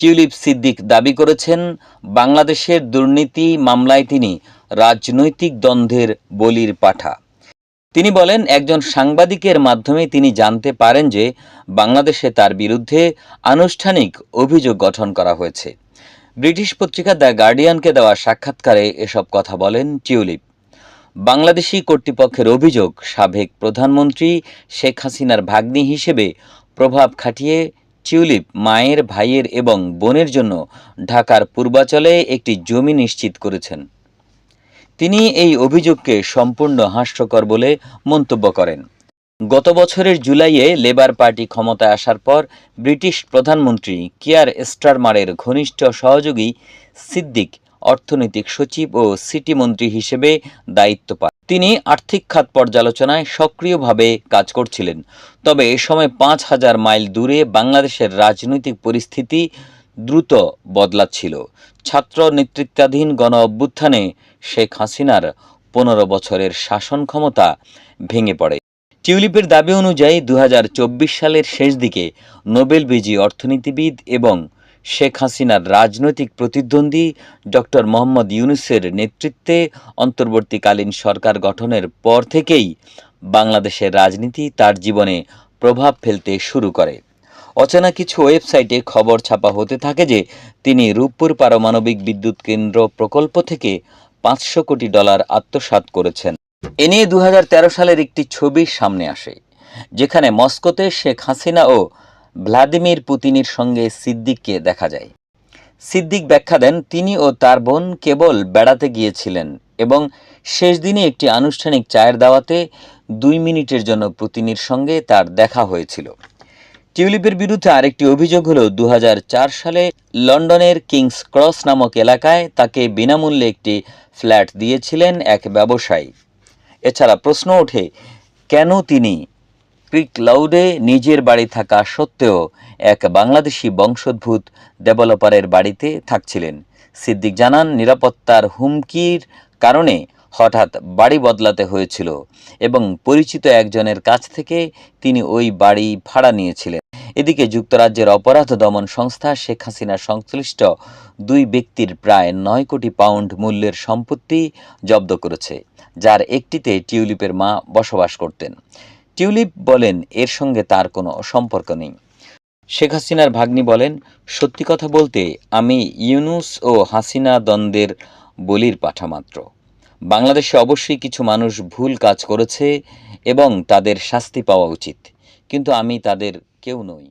Tulip Siddique দাবি করেছেন, বাংলাদেশের দুর্নীতি মামলায় তিনি রাজনৈতিক দ্বন্দ্বের বলির পাঠা। তিনি বলেন, একজন সাংবাদিকের মাধ্যমে তিনি জানতে পারেন যে বাংলাদেশে তার বিরুদ্ধে আনুষ্ঠানিক অভিযোগ গঠন করা হয়েছে। ব্রিটিশ পত্রিকা দ্য গার্ডিয়ানকে দেওয়া সাক্ষাৎকারে এসব কথা বলেন টিউলিপ বাংলাদেশি কর্তৃপক্ষের অভিযোগ, সাবেক প্রধানমন্ত্রী শেখ হাসিনার ভাগ্নি হিসেবে প্রভাব খাটিয়ে টিউলিপ মায়ের, ভাইয়ের এবং বোনের জন্য ঢাকার পূর্বাচলে একটি জমি নিশ্চিত করেছেন। তিনি এই অভিযোগকে সম্পূর্ণ হাস্যকর বলে মন্তব্য করেন। গত বছরের জুলাইয়ে লেবার পার্টি ক্ষমতায় আসার পর ব্রিটিশ প্রধানমন্ত্রী কিয়ার স্টারমারের ঘনিষ্ঠ সহযোগী সিদ্দিক অর্থনৈতিক সচিব ও সিটি মন্ত্রী হিসেবে দায়িত্ব পান। তিনি আর্থিক খাত পর্যালোচনায় সক্রিয়ভাবে কাজ করছিলেন। তবে এ সময় পাঁচ হাজার মাইল দূরে বাংলাদেশের রাজনৈতিক পরিস্থিতি দ্রুত বদলাচ্ছিল। ছাত্র নেতৃত্বাধীন গণ অভ্যুত্থানে শেখ হাসিনার পনেরো বছরের শাসন ক্ষমতা ভেঙে পড়ে। টিউলিপের দাবি অনুযায়ী দু হাজার চব্বিশ সালের শেষ দিকে নোবেল বিজয়ী অর্থনীতিবিদ এবং শেখ হাসিনার রাজনৈতিক প্রতিদ্বন্দ্বী ডক্টর মোহাম্মদ ইউনুসের নেতৃত্বে অন্তর্বর্তীকালীন সরকার গঠনের পর থেকেই বাংলাদেশের রাজনীতি তার জীবনে প্রভাব ফেলতে শুরু করে। অচেনা কিছু ওয়েবসাইটে খবর ছাপা হতে থাকে যে, তিনি রূপপুর পারমাণবিক বিদ্যুৎ কেন্দ্র প্রকল্প থেকে পাঁচশো কোটি ডলার আত্মসাৎ করেছেন। এ নিয়ে দু হাজার তেরো সালের একটি ছবি সামনে আসে, যেখানে মস্কোতে শেখ হাসিনা ও ভ্লাদিমির পুতিনের সঙ্গে সিদ্দিককে দেখা যায়। সিদ্দিক ব্যাখ্যা দেন, তিনি ও তার বোন কেবল বেড়াতে গিয়েছিলেন এবং শেষ দিনে একটি আনুষ্ঠানিক চায়ের দাওয়াতে দুই মিনিটের জন্য পুতিনের সঙ্গে তার দেখা হয়েছিল। টিউলিপের বিরুদ্ধে আরেকটি অভিযোগ হল দু হাজার চার সালে লন্ডনের কিংস ক্রস নামক এলাকায় তাকে বিনামূল্যে একটি ফ্ল্যাট দিয়েছিলেন এক ব্যবসায়ী। এছাড়া প্রশ্ন ওঠে, কেন তিনি ক্রিক লাউডে নিজের বাড়ি থাকা সত্ত্বেও এক বাংলাদেশি বংশোদ্ভূত ডেভেলপারের বাড়িতে থাকছিলেন। সিদ্দিক জানান, নিরাপত্তার হুমকির কারণে হঠাৎ বাড়ি বদলাতে হয়েছিল এবং পরিচিত একজনের কাছ থেকে তিনি ওই বাড়ি ভাড়া নিয়েছিলেন। এদিকে যুক্তরাজ্যের অপরাধ দমন সংস্থা শেখ হাসিনা সংশ্লিষ্ট দুই ব্যক্তির প্রায় নয় কোটি পাউন্ড মূল্যের সম্পত্তি জব্দ করেছে, যার একটিতে টিউলিপের মা বসবাস করতেন। টিউলিপ বলেন, এর সঙ্গে তার কোনো সম্পর্ক নেই। শেখ হাসিনার ভাগ্নি বলেন, সত্যি কথা বলতে, আমি ইউনুস ও হাসিনা দ্বন্দ্বের বলির পাঠা মাত্র। বাংলাদেশে অবশ্যই কিছু মানুষ ভুল কাজ করেছে এবং তাদের শাস্তি পাওয়া উচিত, কিন্তু আমি তাদের কেউ নই।